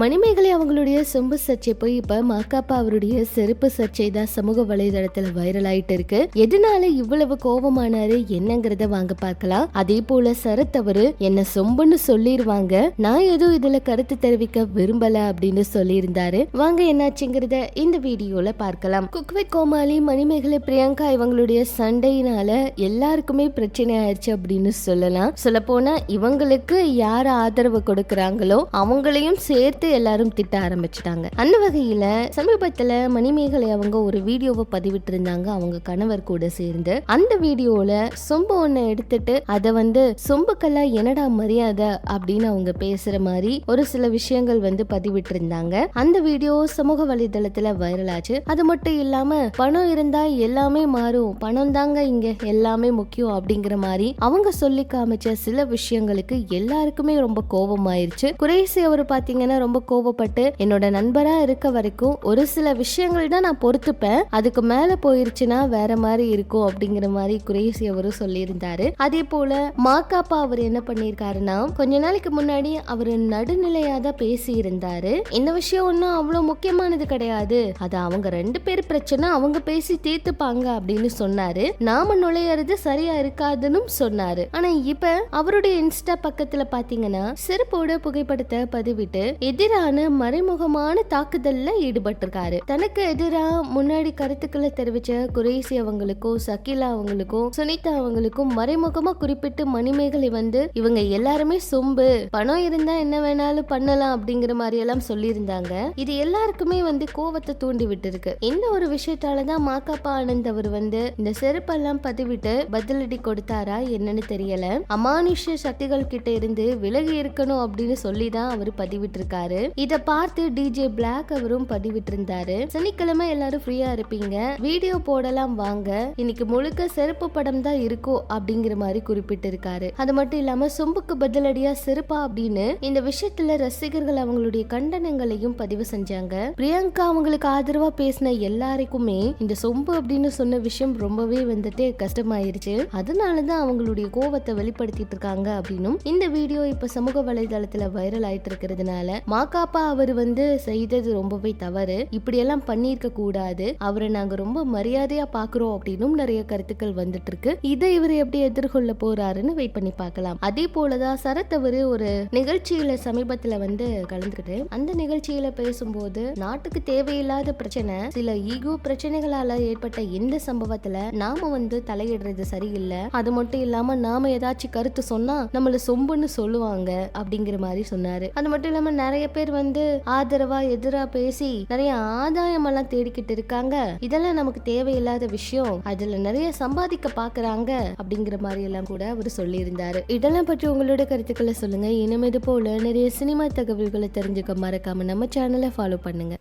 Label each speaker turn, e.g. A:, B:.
A: மணிமேகலை அவங்களுடைய சொம்பு சர்ச்சை போய் இப்ப மாக்காப்பா அவருடைய செருப்பு சர்ச்சை தான் சமூக வலைதளத்துல வைரல் ஆயிட்டு இருக்கு. எதனால இவ்வளவு கோபமானாரு? என்னங்கறத வாங்க பார்க்கலாம். அதே போல சரத் அவரு என்ன சொம்புன்னு சொல்லிருவாங்க. நான் எதுவும் இதுல கருத்து தெரிவிக்க விரும்பல அப்படின்னு சொல்லியிருந்தாரு. வாங்க என்னாச்சுங்கிறத இந்த வீடியோல பார்க்கலாம். குக்வை கோமாளி மணிமேகலை பிரியங்கா இவங்களுடைய சண்டையினால எல்லாருக்குமே பிரச்சனை ஆயிடுச்சு அப்படின்னு சொல்லலாம். சொல்ல போனா இவங்களுக்கு யார் ஆதரவு கொடுக்கறாங்களோ அவங்களையும் சேர்த்து எல்லாரும் திட்ட ஆரம்பிச்சிட்டாங்க. அந்த வகையில சமீபத்துல மணிமேகலை அவங்க ஒரு வீடியோவை பதிவிட்டு இருந்தாங்க அவங்க கணவர் கூட சேர்ந்து. அந்த வீடியோல சொம்பு ஒண்ணு எடுத்துட்டு அதை வந்து சொம்புக்கெல்லாம் என்னடா மரியாதை? அப்படின்னு அவங்க பேசுற மாதிரி ஒரு சில விஷயங்கள் வந்து பதிவிட்டு இருந்தாங்க அந்த வீடியோ சமூக வலைதளத்துல வைரல் ஆச்சு அது மட்டும் இல்லாம பணம் இருந்தா எல்லாமே மாறும். பணம் தாங்க இங்க எல்லாமே முக்கியம் அப்படிங்கிற மாதிரி அவங்க சொல்லி காமிச்ச சில விஷயங்களுக்கு எல்லாருக்குமே ரொம்ப கோபமாயிருச்சு. குறைசி அவர் பாத்தீங்கன்னா ரொம்ப கோவப்பட்டு என்னோட நண்பரா இருக்க வரைக்கும் ஒரு சில விஷயங்கள் தான் நான் பொறுத்துப்பேன். அதுக்கு மேல போயிருச்சுன்னா வேற மாதிரி இருக்கும் அப்படிங்கிற மாதிரி குறைசி அவரும் சொல்லியிருந்தாரு. அதே போல மாக்காப்பா அவர் என்ன பண்ணியிருக்காருன்னா கொஞ்ச நாளைக்கு முன்னாடி அவர் நடுநிலையா தான் பேசி இருந்தாரு இந்த விஷயம் ஒன்றும் அவ்வளோ முக்கியமானது கிடையாது. அது அவங்க ரெண்டு பேர் பிரச்சனை அவங்க பேசி தீர்த்துப்பாங்க அப்படின்னு சொன்னாரு. நாம நுழையறது சரியா இருக்காதுன்னு சொன்னாரு. ஆனா இப்ப அவருடைய இன்ஸ்டா பக்கத்துல பாத்தீங்கன்னா செருப்போட புகைப்படத்தை பதிவிட்டு எதிரான மறைமுகமான தாக்குதல்ல ஈடுபட்டிருக்காரு. தனக்கு எதிரா முன்னாடி கருத்துக்களை தெரிவிச்ச குரேசி அவங்களுக்கும் சகிலா அவங்களுக்கும் சுனிதா அவங்களுக்கும் மறைமுகமா குறிப்பிட்டு மணிமேகலை வந்து இவங்க எல்லாருமே சொம்பு பணம் இருந்தா என்ன வேணாலும் பண்ணலாம் அப்படிங்கிற மாதிரி எல்லாம் சொல்லியிருந்தாங்க. இது எல்லாருக்குமே வந்து கோவத்தை தூண்டி விட்டுருக்கு. இந்த ஒரு விஷயத்தாலதான் மாக்காப்பா ஆனந்த் அவர் வந்து இந்த செருப்பெல்லாம் பதிவிட்டு பதிலடி கொடுத்தாரா என்னன்னு தெரியல. அமானுஷ்ய சக்திகள் கிட்ட இருந்து விலகி இருக்கணும் அப்படின்னு சொல்லி தான் அவர் பதிவிட்டிருக்காரு. இத பார்த்து டிஜே பிளாக் அவரும் பதிவிட்டிருந்தாரு. சனிக்கிழமை எல்லாரும் ஃப்ரீயா இருப்பீங்க. வீடியோ போடலாம் வாங்க. இன்னைக்கு முழுக்க செருப்பு படம் தான் இருக்கும் அப்படிங்கிற மாதிரி குறிப்பிட்டிருக்காரு. அது மட்டும் இல்லாம சொம்புக்கு பதிலடியா செருப்பா அப்படின்னு இந்த விஷயத்துல ரசிகர்கள் அவங்களுடைய கண்டனங்களையும் பதிவு செஞ்சாங்க. பிரியங்கா அவங்களுக்கு ஆதரவா பேசின எல்லாருக்குமே இந்த சொம்பு அப்படின்னு சொன்ன விஷயம் ரொம்பவே வந்துட்டு கஷ்டமாயிருச்சு. அதனாலதான் அவங்களுடைய கோவத்தை வெளிப்படுத்திட்டு இருக்காங்க அப்படின்னும் இந்த வீடியோ இப்ப சமூக வலைதளத்துல வைரல் ஆயிட்டு இருக்கிறதுனால மாக்காப்பா அவர் வந்து செய்தது ரொம்பவே தவறு. இப்படியெல்லாம் பண்ணியிருக்க கூடாது. அவரை நாங்க ரொம்ப மரியாதையா பாக்குறோம் அப்படின்னும் நிறைய கருத்துக்கள் வந்துட்டு இருக்கு இதை இவர் எப்படி எதிர்கொள்ள போறாருன்னு வெயிட் பண்ணி பார்க்கலாம். அதே போலதான் சரத் அவரு ஒரு நிகழ்ச்சியில சமீபத்துல வந்து கலந்துக்கிட்டு அந்த நிகழ்ச்சியில பேசும்போது நாட்டுக்கு தேவையில்லாத பிரச்சனை சில ஈகோ பிரச்சனைகளால ஏற்பட்ட எந்த சம்பவத்துல நாம வந்து தலையிடுறது சரியில்லை. அது மட்டும் இல்லாம நாம ஏதாச்சும் கருத்து சொன்னா நம்மள சொம்புன்னு சொல்லுவாங்க அப்படிங்கிற மாதிரி சொன்னாரு. அது மட்டும் இல்லாம நிறைய பேர் வந்து ஆதரவா எதிரா பேசி நிறைய ஆதாயம் எல்லாம் தேடிக்கிட்டு இருக்காங்க. இதெல்லாம் நமக்கு தேவையில்லாத விஷயம். அதுல நிறைய சம்பாதிக்க பாக்குறாங்க அப்படிங்கிற மாதிரி எல்லாம் கூட அவர் சொல்லியிருந்தாரு. இதெல்லாம் பற்றி உங்களோட கருத்துக்களை சொல்லுங்க. இனிமேது போல நிறைய சினிமா தகவல்களை தெரிஞ்சுக்க மறக்காம நம்ம சேனலை ஃபாலோ பண்ணுங்க.